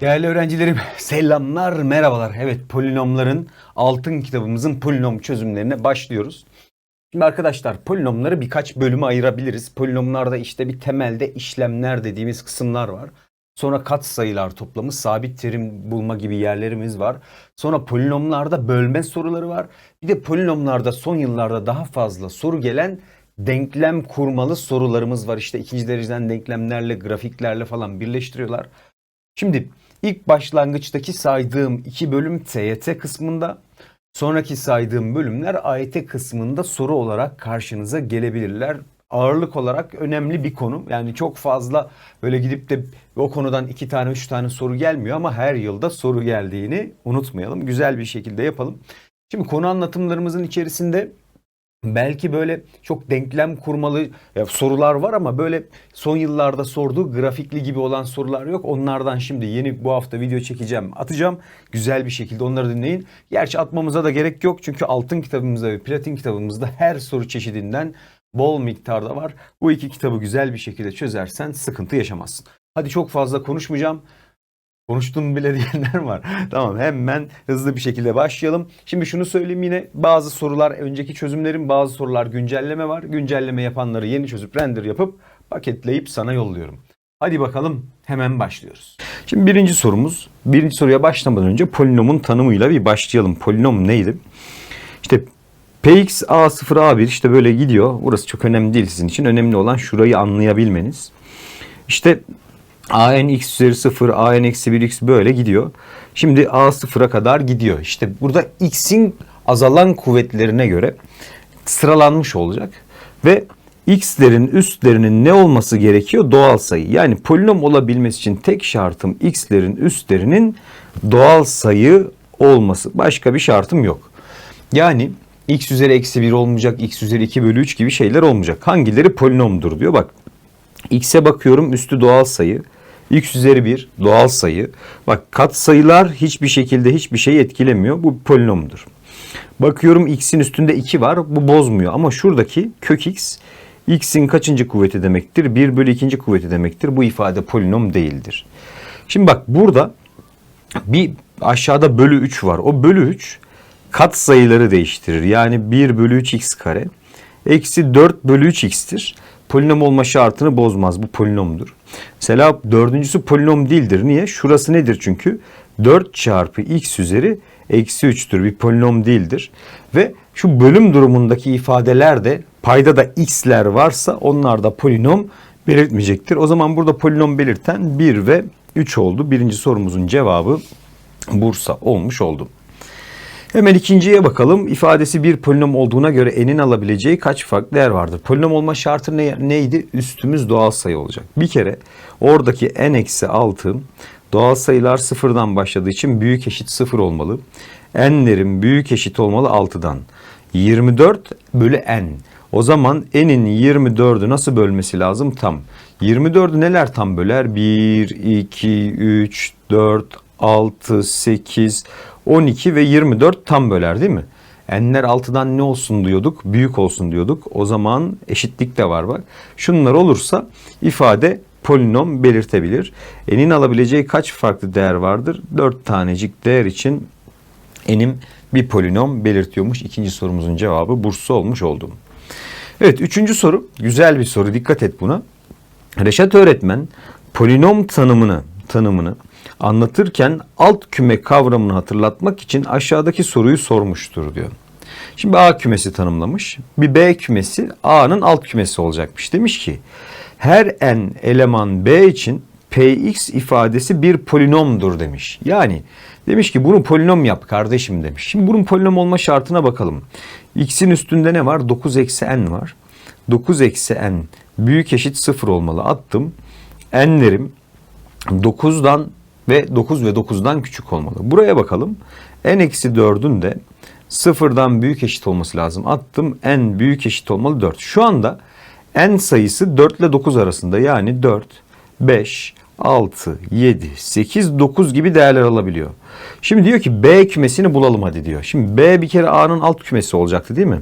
Değerli öğrencilerim selamlar merhabalar. Evet polinomların altın kitabımızın polinom çözümlerine başlıyoruz. Şimdi arkadaşlar polinomları birkaç bölüme ayırabiliriz. Polinomlarda işte bir temelde işlemler dediğimiz kısımlar var. Sonra katsayılar toplamı, sabit terim bulma gibi yerlerimiz var. Sonra polinomlarda bölme soruları var. Bir de polinomlarda son yıllarda daha fazla soru gelen denklem kurmalı sorularımız var. İşte ikinci dereceden denklemlerle, grafiklerle falan birleştiriyorlar. Şimdi ilk başlangıçtaki saydığım iki bölüm TYT kısmında, sonraki saydığım bölümler AYT kısmında soru olarak karşınıza gelebilirler. Ağırlık olarak önemli bir konu. Yani çok fazla böyle gidip de o konudan iki tane üç tane soru gelmiyor ama her yılda soru geldiğini unutmayalım. Güzel bir şekilde yapalım. Şimdi konu anlatımlarımızın içerisinde Belki böyle çok denklem kurmalı sorular var ama böyle son yıllarda sorduğu grafikli gibi olan sorular yok. Onlardan şimdi yeni bu hafta video çekeceğim, atacağım. Güzel bir şekilde onları dinleyin. Gerçi atmamıza da gerek yok çünkü altın kitabımızda ve platin kitabımızda her soru çeşidinden bol miktarda var. Bu iki kitabı güzel bir şekilde çözersen sıkıntı yaşamazsın. Hadi çok fazla konuşmayacağım. Konuştum bile diyenler var. tamam hemen hızlı bir şekilde başlayalım. Şimdi şunu söyleyeyim yine bazı sorular önceki çözümlerim bazı sorular güncelleme var. Güncelleme yapanları yeni çözüp render yapıp paketleyip sana yolluyorum. Hadi bakalım hemen başlıyoruz. Şimdi birinci sorumuz. Birinci soruya başlamadan önce polinomun tanımıyla bir başlayalım. Polinom neydi? İşte Px A0 A1 işte böyle gidiyor. Burası çok önemli değil sizin için. Önemli olan şurayı anlayabilmeniz. İşte an x üzeri 0, an eksi 1 x böyle gidiyor. Şimdi a sıfıra kadar gidiyor. İşte burada x'in azalan kuvvetlerine göre sıralanmış olacak. Ve x'lerin üstlerinin ne olması gerekiyor? Doğal sayı. Yani polinom olabilmesi için tek şartım x'lerin üstlerinin doğal sayı olması. Başka bir şartım yok. Yani x üzeri eksi 1 olmayacak, x üzeri 2 bölü 3 gibi şeyler olmayacak. Hangileri polinomdur diyor. Bak x'e bakıyorum üstü doğal sayı. x üzeri 1 doğal sayı. Bak kat sayılar hiçbir şekilde hiçbir şey etkilemiyor. Bu polinomdur. Bakıyorum x'in üstünde 2 var. Bu bozmuyor. Ama şuradaki kök x x'in kaçıncı kuvveti demektir? 1 bölü ikinci kuvveti demektir. Bu ifade polinom değildir. Şimdi bak burada bir aşağıda bölü 3 var. O bölü 3 kat sayıları değiştirir. Yani 1 bölü 3 x kare. Eksi 4 bölü 3 x'tir. Polinom olma şartını bozmaz. Bu polinomdur. Mesela dördüncüsü polinom değildir. Niye? Şurası nedir çünkü? 4 çarpı x üzeri eksi 3'tür. Bir polinom değildir. Ve şu bölüm durumundaki ifadeler de payda da x'ler varsa onlar da polinom belirtmeyecektir. O zaman burada polinom belirten 1 ve 3 oldu. Birinci sorumuzun cevabı Bursa olmuş oldu. Hemen ikinciye bakalım. İfadesi bir polinom olduğuna göre n'in alabileceği kaç farklı değer vardır? Polinom olma şartı ne, neydi? Üstümüz doğal sayı olacak. Bir kere oradaki n eksi 6 doğal sayılar sıfırdan başladığı için büyük eşit sıfır olmalı. n'lerin büyük eşit olmalı 6'dan. 24 bölü n. O zaman n'in 24'ü nasıl bölmesi lazım? Tam. 24'ü neler tam böler? 1, 2, 3, 4, 6, 8, 12 ve 24 tam böler değil mi? N'ler 6'dan ne olsun diyorduk? Büyük olsun diyorduk. O zaman eşitlik de var bak. Şunlar olursa ifade polinom belirtebilir. N'in alabileceği kaç farklı değer vardır? 4 tanecik değer için n'im bir polinom belirtiyormuş. İkinci sorumuzun cevabı Bursa olmuş oldu. Evet üçüncü soru. Güzel bir soru. Dikkat et buna. Reşat öğretmen polinom tanımını tanımını anlatırken alt küme kavramını hatırlatmak için aşağıdaki soruyu sormuştur diyor. Şimdi A kümesi tanımlamış. Bir B kümesi A'nın alt kümesi olacakmış. Demiş ki her n eleman B için Px ifadesi bir polinomdur demiş. Yani demiş ki bunu polinom yap kardeşim demiş. Şimdi bunun polinom olma şartına bakalım. X'in üstünde ne var? 9 eksi n var. 9 eksi n büyük eşit 0 olmalı. Attım. N'lerim 9'dan ve 9 ve 9'dan küçük olmalı. Buraya bakalım. n eksi 4'ün de sıfırdan büyük eşit olması lazım. Attım n büyük eşit olmalı 4. Şu anda n sayısı 4 ile 9 arasında yani 4, 5, 6, 7, 8, 9 gibi değerler alabiliyor. Şimdi diyor ki B kümesini bulalım hadi diyor. Şimdi B bir kere A'nın alt kümesi olacaktı değil mi?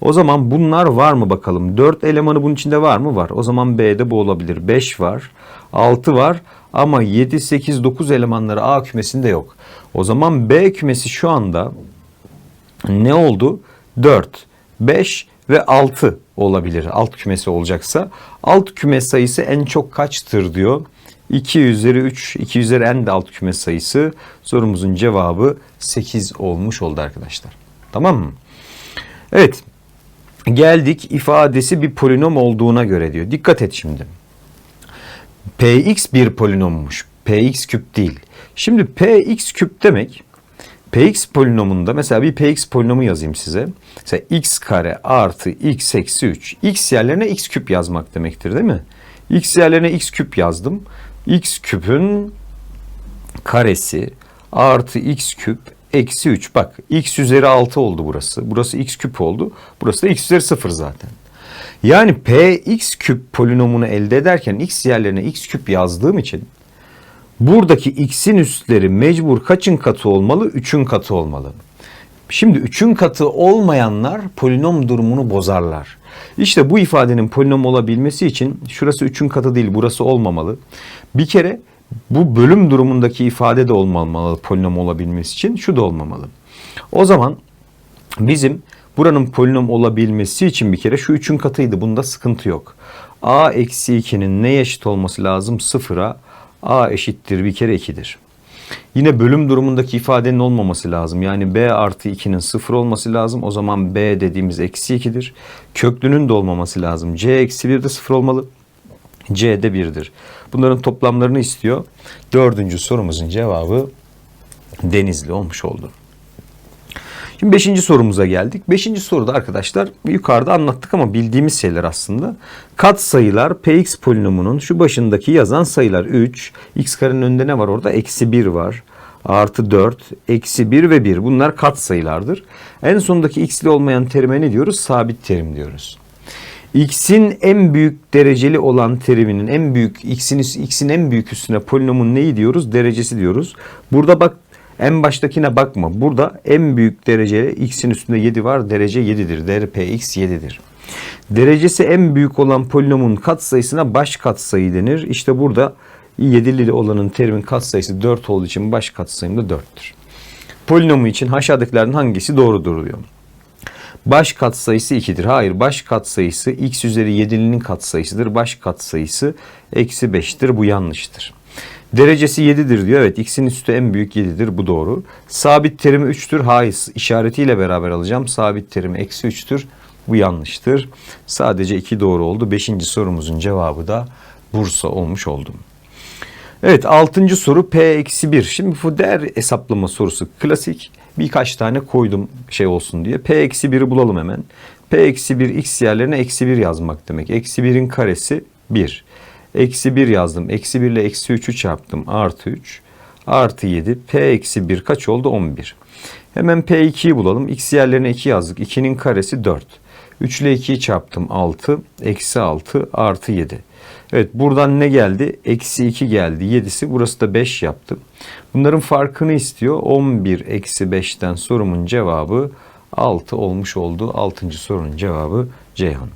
O zaman bunlar var mı bakalım? 4 elemanı bunun içinde var mı? Var. O zaman B'de bu olabilir. 5 var. 6 var. Ama 7, 8, 9 elemanları A kümesinde yok. O zaman B kümesi şu anda ne oldu? 4, 5 ve 6 olabilir. Alt kümesi olacaksa. Alt küme sayısı en çok kaçtır diyor. 2 üzeri 3, 2 üzeri n de alt küme sayısı. Sorumuzun cevabı 8 olmuş oldu arkadaşlar. Tamam mı? Evet. Geldik ifadesi bir polinom olduğuna göre diyor. Dikkat et şimdi. Px bir polinommuş. Px küp değil. Şimdi Px küp demek Px polinomunda mesela bir Px polinomu yazayım size. Mesela x kare artı x eksi 3. x yerlerine x küp yazmak demektir değil mi? x yerlerine x küp yazdım. x küpün karesi artı x küp eksi 3. Bak x üzeri 6 oldu burası. Burası x küp oldu. Burası da x üzeri 0 zaten. Yani px küp polinomunu elde ederken x yerlerine x küp yazdığım için buradaki x'in üstleri mecbur kaçın katı olmalı? 3'ün katı olmalı. Şimdi 3'ün katı olmayanlar polinom durumunu bozarlar. İşte bu ifadenin polinom olabilmesi için şurası 3'ün katı değil burası olmamalı. Bir kere bu bölüm durumundaki ifade de olmamalı polinom olabilmesi için şu da olmamalı. O zaman bizim buranın polinom olabilmesi için bir kere şu 3'ün katıydı bunda sıkıntı yok. a eksi 2'nin neye eşit olması lazım? Sıfıra a eşittir bir kere 2'dir. Yine bölüm durumundaki ifadenin olmaması lazım. Yani b artı 2'nin sıfır olması lazım. O zaman b dediğimiz eksi 2'dir. Köklünün de olmaması lazım. c eksi 1 de sıfır olmalı. c de 1'dir. Bunların toplamlarını istiyor. Dördüncü sorumuzun cevabı denizli olmuş oldu. Şimdi beşinci sorumuza geldik. Beşinci soruda arkadaşlar yukarıda anlattık ama bildiğimiz şeyler aslında. Kat sayılar px polinomunun şu başındaki yazan sayılar 3. x karenin önünde ne var orada? Eksi 1 var. Artı 4, eksi 1 ve 1. Bunlar kat sayılardır. En sondaki x'li olmayan terime ne diyoruz? Sabit terim diyoruz. X'in en büyük dereceli olan teriminin en büyük x'in x'in en büyük üstüne polinomun neyi diyoruz? Derecesi diyoruz. Burada bak en baştakine bakma. Burada en büyük dereceli x'in üstünde 7 var. Derece 7'dir. Değeri px 7'dir. Derecesi en büyük olan polinomun katsayısına baş katsayı denir. İşte burada 7'li olanın terimin katsayısı 4 olduğu için baş katsayım da 4'tür. Polinomu için aşağıdakilerden hangisi doğrudur diyor. Baş katsayısı 2'dir. Hayır baş katsayısı x üzeri 7'linin katsayısıdır. Baş katsayısı eksi 5'tir. Bu yanlıştır. Derecesi 7'dir diyor. Evet x'in üstü en büyük 7'dir. Bu doğru. Sabit terimi 3'tür. Hayır işaretiyle beraber alacağım. Sabit terimi eksi 3'tür. Bu yanlıştır. Sadece 2 doğru oldu. 5. sorumuzun cevabı da Bursa olmuş oldu. Evet 6. soru P-1. Şimdi bu değer hesaplama sorusu klasik. Birkaç tane koydum şey olsun diye. P-1'i bulalım hemen. P-1 x yerlerine eksi 1 yazmak demek. Eksi 1'in karesi 1. Eksi 1 yazdım. Eksi 1 ile eksi 3'ü çarptım. Artı 3. Artı 7. P eksi 1 kaç oldu? 11. Hemen P2'yi bulalım. X yerlerine 2 yazdık. 2'nin karesi 4. 3 ile 2'yi çarptım. 6. Eksi 6 artı 7. Evet buradan ne geldi? Eksi 2 geldi. 7'si burası da 5 yaptı. Bunların farkını istiyor. 11 eksi 5'ten sorumun cevabı 6 olmuş oldu. 6. sorunun cevabı Ceyhan.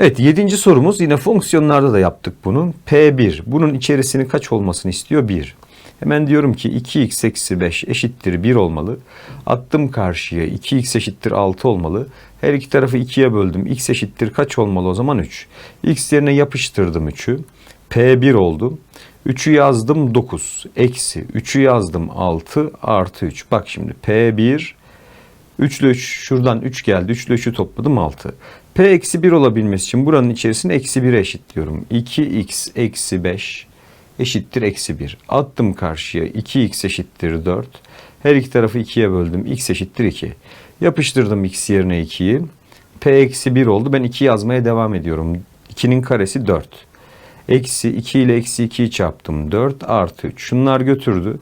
Evet yedinci sorumuz yine fonksiyonlarda da yaptık bunu. P1 bunun içerisinin kaç olmasını istiyor? 1. Hemen diyorum ki 2x eksi 5 eşittir 1 olmalı. Attım karşıya 2x eşittir 6 olmalı. Her iki tarafı 2'ye böldüm. x eşittir kaç olmalı o zaman 3. x yerine yapıştırdım 3'ü. P1 oldu. 3'ü yazdım 9. Eksi 3'ü yazdım 6 artı 3. Bak şimdi P1 3 ile 3 şuradan 3 geldi. 3 ile 3'ü topladım 6. P eksi 1 olabilmesi için buranın içerisine eksi 1'e eşitliyorum. 2x eksi 5 eşittir eksi 1. Attım karşıya 2x eşittir 4. Her iki tarafı 2'ye böldüm. x eşittir 2. Yapıştırdım x yerine 2'yi. P eksi 1 oldu. Ben 2 yazmaya devam ediyorum. 2'nin karesi 4. Eksi 2 ile eksi 2'yi çarptım. 4 artı 3. Şunlar götürdü.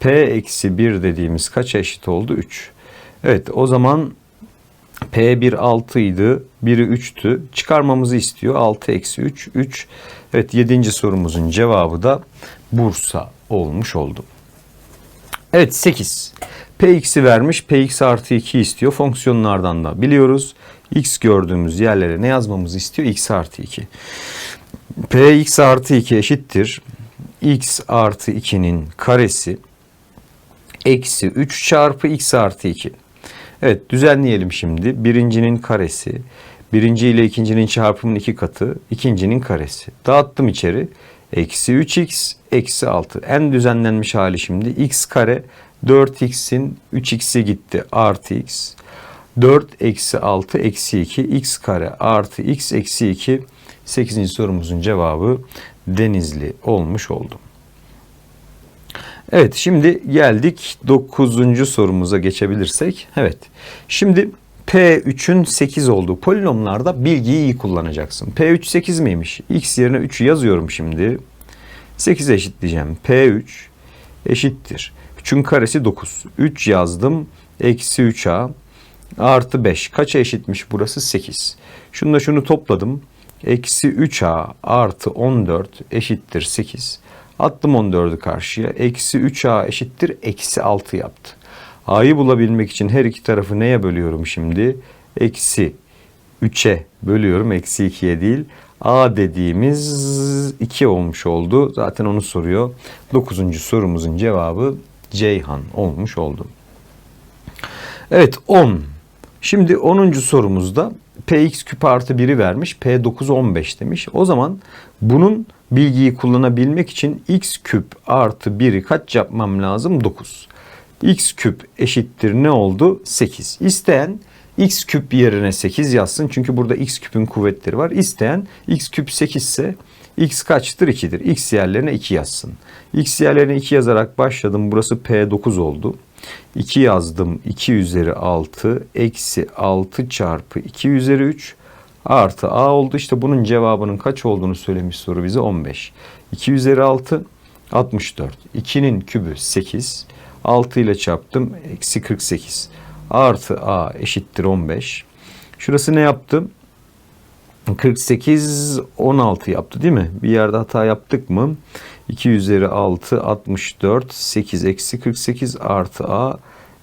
P eksi 1 dediğimiz kaça eşit oldu? 3. Evet o zaman P1 6 idi. Biri 3'tü. Çıkarmamızı istiyor. 6 eksi 3. 3. Evet 7. sorumuzun cevabı da Bursa olmuş oldu. Evet 8. Px'i vermiş. Px artı 2 istiyor. Fonksiyonlardan da biliyoruz. X gördüğümüz yerlere ne yazmamızı istiyor? X artı 2. Px artı 2 eşittir. X artı 2'nin karesi eksi 3 çarpı x artı 2. Evet düzenleyelim şimdi. Birincinin karesi. Birinci ile ikincinin çarpımının iki katı. ikincinin karesi. Dağıttım içeri. Eksi 3x eksi 6. En düzenlenmiş hali şimdi. x kare 4x'in 3x'i gitti. Artı x. 4 eksi 6 eksi 2 x kare artı x eksi 2 8. sorumuzun cevabı Denizli olmuş oldu. Evet şimdi geldik 9. sorumuza geçebilirsek. Evet şimdi P3'ün 8 olduğu polinomlarda bilgiyi iyi kullanacaksın. P3 8 miymiş? X yerine 3'ü yazıyorum şimdi. 8'e eşitleyeceğim. P3 eşittir. 3'ün karesi 9. 3 yazdım. Eksi 3A artı 5. Kaça eşitmiş burası? 8. Şununla şunu topladım. Eksi 3A artı 14 eşittir 8. Attım 14'ü karşıya. Eksi 3A eşittir. Eksi 6 yaptı. A'yı bulabilmek için her iki tarafı neye bölüyorum şimdi? Eksi 3'e bölüyorum. Eksi 2'ye değil. A dediğimiz 2 olmuş oldu. Zaten onu soruyor. 9. sorumuzun cevabı Ceyhan olmuş oldu. Evet 10. Şimdi 10. sorumuzda px küp artı 1'i vermiş. P9 15 demiş. O zaman bunun bilgiyi kullanabilmek için x küp artı 1'i kaç yapmam lazım? 9. x küp eşittir ne oldu? 8. İsteyen x küp yerine 8 yazsın. Çünkü burada x küpün kuvvetleri var. İsteyen x küp 8 ise x kaçtır? 2'dir. x yerlerine 2 yazsın. x yerlerine 2 yazarak başladım. Burası P9 oldu. 2 yazdım. 2 üzeri 6 eksi 6 çarpı 2 üzeri 3 artı a oldu. İşte bunun cevabının kaç olduğunu söylemiş soru bize 15. 2 üzeri 6 64. 2'nin kübü 8. 6 ile çarptım. Eksi 48. Artı a eşittir 15. Şurası ne yaptı? 48 16 yaptı değil mi? Bir yerde hata yaptık mı? 2 üzeri 6 64 8 eksi 48 artı a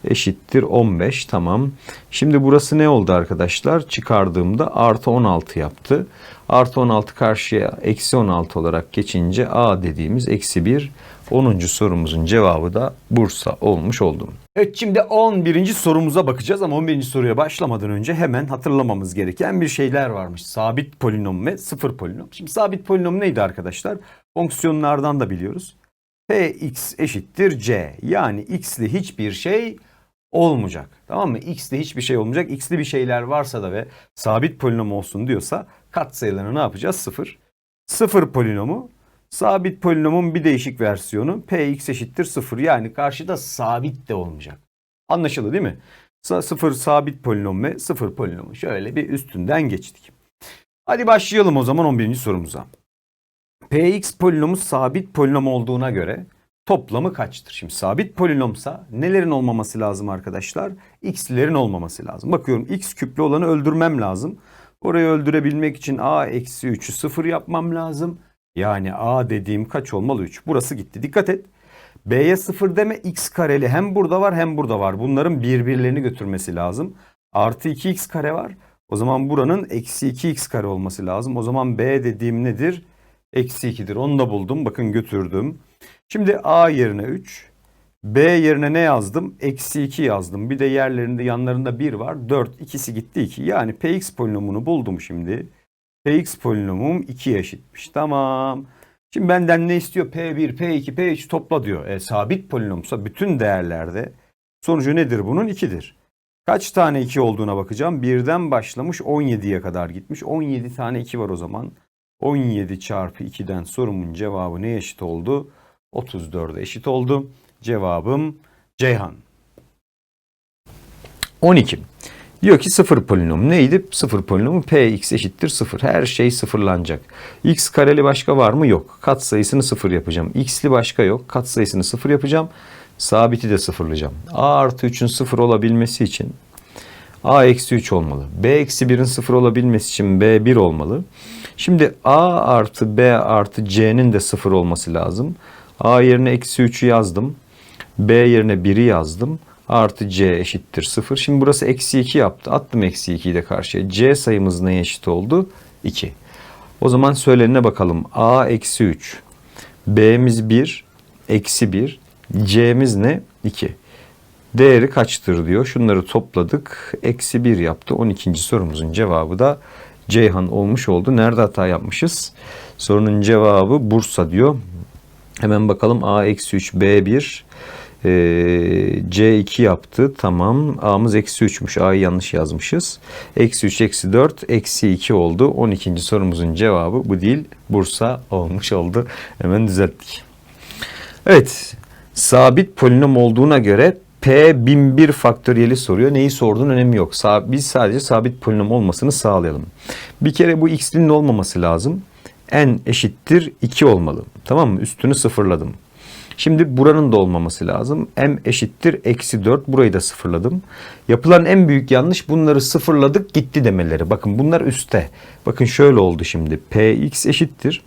eşittir 15 tamam. Şimdi burası ne oldu arkadaşlar? Çıkardığımda artı 16 yaptı. Artı 16 karşıya eksi 16 olarak geçince a dediğimiz eksi 1 10. sorumuzun cevabı da Bursa olmuş oldu. Evet şimdi 11. sorumuza bakacağız ama 11. soruya başlamadan önce hemen hatırlamamız gereken bir şeyler varmış. Sabit polinom ve sıfır polinom. Şimdi sabit polinom neydi arkadaşlar? Fonksiyonlardan da biliyoruz. Px eşittir c. Yani x'li hiçbir şey olmayacak. Tamam mı? X'li hiçbir şey olmayacak. X'li bir şeyler varsa da ve sabit polinom olsun diyorsa katsayılarını ne yapacağız? Sıfır. Sıfır polinomu sabit polinomun bir değişik versiyonu px eşittir sıfır. Yani karşıda sabit de olmayacak. Anlaşıldı değil mi? Sıfır sabit polinom ve sıfır polinomu. Şöyle bir üstünden geçtik. Hadi başlayalım o zaman 11. sorumuza. Px polinomu sabit polinom olduğuna göre toplamı kaçtır? Şimdi sabit polinomsa nelerin olmaması lazım arkadaşlar? X'lerin olmaması lazım. Bakıyorum x küplü olanı öldürmem lazım. Orayı öldürebilmek için a eksi 3'ü 0 yapmam lazım. Yani a dediğim kaç olmalı? 3. Burası gitti. Dikkat et. B'ye 0 deme x kareli hem burada var hem burada var. Bunların birbirlerini götürmesi lazım. Artı 2x kare var. O zaman buranın eksi 2x kare olması lazım. O zaman B dediğim nedir? Eksi 2'dir. Onu da buldum. Bakın götürdüm. Şimdi A yerine 3. B yerine ne yazdım? Eksi 2 yazdım. Bir de yerlerinde yanlarında 1 var. 4. İkisi gitti 2. Yani Px polinomunu buldum şimdi. Px polinomum 2'ye eşitmiş. Tamam. Şimdi benden ne istiyor? P1, P2, P3 topla diyor. E, sabit polinomsa bütün değerlerde sonucu nedir bunun? 2'dir. Kaç tane 2 olduğuna bakacağım. Birden başlamış 17'ye kadar gitmiş. 17 tane 2 var o zaman. 17 çarpı 2'den sorumun cevabı ne eşit oldu? 34'e eşit oldu. Cevabım Ceyhan. 12. Diyor ki sıfır polinom neydi? Sıfır polinomu px eşittir sıfır. Her şey sıfırlanacak. x kareli başka var mı? Yok. Kat sayısını sıfır yapacağım. x'li başka yok. Kat sayısını sıfır yapacağım. Sabiti de sıfırlayacağım. a artı 3'ün sıfır olabilmesi için A eksi 3 olmalı. B eksi 1'in 0 olabilmesi için B 1 olmalı. Şimdi A artı B artı C'nin de 0 olması lazım. A yerine eksi 3'ü yazdım. B yerine 1'i yazdım. Artı C eşittir 0. Şimdi burası eksi 2 yaptı. Attım eksi 2'yi de karşıya. C sayımız neye eşit oldu? 2. O zaman söylenene bakalım. A eksi 3. B'miz 1. Eksi 1. C'miz ne? 2. Değeri kaçtır diyor. Şunları topladık. Eksi 1 yaptı. 12. sorumuzun cevabı da Ceyhan olmuş oldu. Nerede hata yapmışız? Sorunun cevabı Bursa diyor. Hemen bakalım A eksi 3 B1 ee, C2 yaptı. Tamam. A'mız eksi 3'müş. A'yı yanlış yazmışız. Eksi 3 eksi 4 eksi 2 oldu. 12. sorumuzun cevabı bu değil. Bursa olmuş oldu. Hemen düzelttik. Evet. Sabit polinom olduğuna göre P 1001 faktöriyeli soruyor. Neyi sorduğun önemi yok. Biz sadece sabit polinom olmasını sağlayalım. Bir kere bu x'in olmaması lazım. n eşittir 2 olmalı. Tamam mı? Üstünü sıfırladım. Şimdi buranın da olmaması lazım. m eşittir eksi 4. Burayı da sıfırladım. Yapılan en büyük yanlış bunları sıfırladık gitti demeleri. Bakın bunlar üstte. Bakın şöyle oldu şimdi. px eşittir.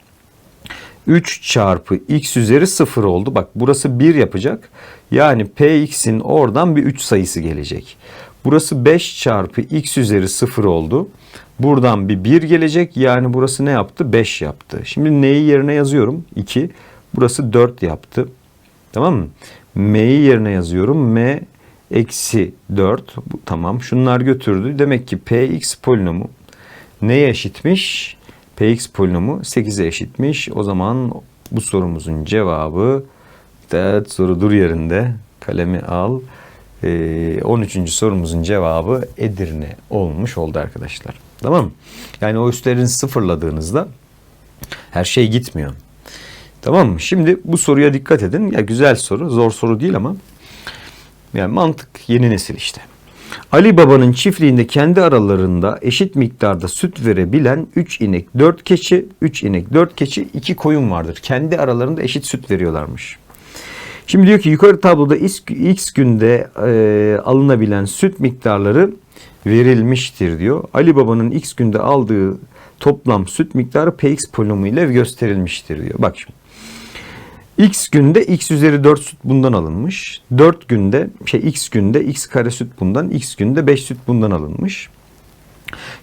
3 çarpı x üzeri 0 oldu. Bak burası 1 yapacak. Yani px'in oradan bir 3 sayısı gelecek. Burası 5 çarpı x üzeri 0 oldu. Buradan bir 1 gelecek. Yani burası ne yaptı? 5 yaptı. Şimdi neyi yerine yazıyorum? 2. Burası 4 yaptı. Tamam mı? M'yi yerine yazıyorum. M eksi 4. Bu, tamam. Şunlar götürdü. Demek ki px polinomu neye eşitmiş? Px polinomu 8'e eşitmiş. O zaman bu sorumuzun cevabı evet, soru dur yerinde. Kalemi al. Ee, 13. sorumuzun cevabı Edirne olmuş oldu arkadaşlar. Tamam mı? Yani o üstlerini sıfırladığınızda her şey gitmiyor. Tamam mı? Şimdi bu soruya dikkat edin. Ya güzel soru, zor soru değil ama yani mantık yeni nesil işte. Ali Baba'nın çiftliğinde kendi aralarında eşit miktarda süt verebilen 3 inek, 4 keçi, 3 inek, 4 keçi, 2 koyun vardır. Kendi aralarında eşit süt veriyorlarmış. Şimdi diyor ki yukarı tabloda x, günde e, alınabilen süt miktarları verilmiştir diyor. Ali Baba'nın x günde aldığı toplam süt miktarı px polinomu ile gösterilmiştir diyor. Bak şimdi. X günde x üzeri 4 süt bundan alınmış. 4 günde şey x günde x kare süt bundan, x günde 5 süt bundan alınmış.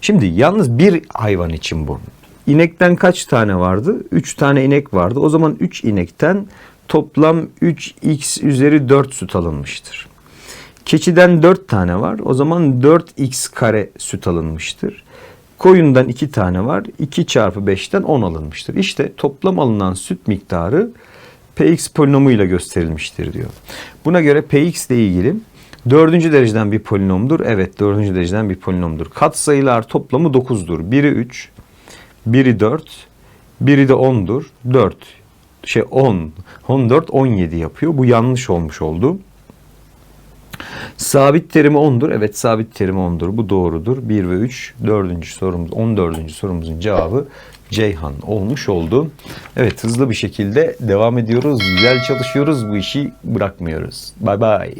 Şimdi yalnız bir hayvan için bu. İnekten kaç tane vardı? 3 tane inek vardı. O zaman 3 inekten toplam 3x üzeri 4 süt alınmıştır. Keçiden 4 tane var. O zaman 4x kare süt alınmıştır. Koyundan 2 tane var. 2 çarpı 5'ten 10 alınmıştır. İşte toplam alınan süt miktarı px polinomuyla gösterilmiştir diyor. Buna göre px ile ilgili dördüncü dereceden bir polinomdur. Evet dördüncü dereceden bir polinomdur. Katsayılar toplamı 9'dur. Biri 3, biri 4, biri de 10'dur. 4, şey 10, 14, 17 yapıyor. Bu yanlış olmuş oldu. Sabit terimi 10'dur. Evet sabit terimi 10'dur. Bu doğrudur. 1 ve 3 4. sorumuz 14. sorumuzun cevabı Ceyhan olmuş oldu. Evet hızlı bir şekilde devam ediyoruz. Güzel çalışıyoruz. Bu işi bırakmıyoruz. Bay bay.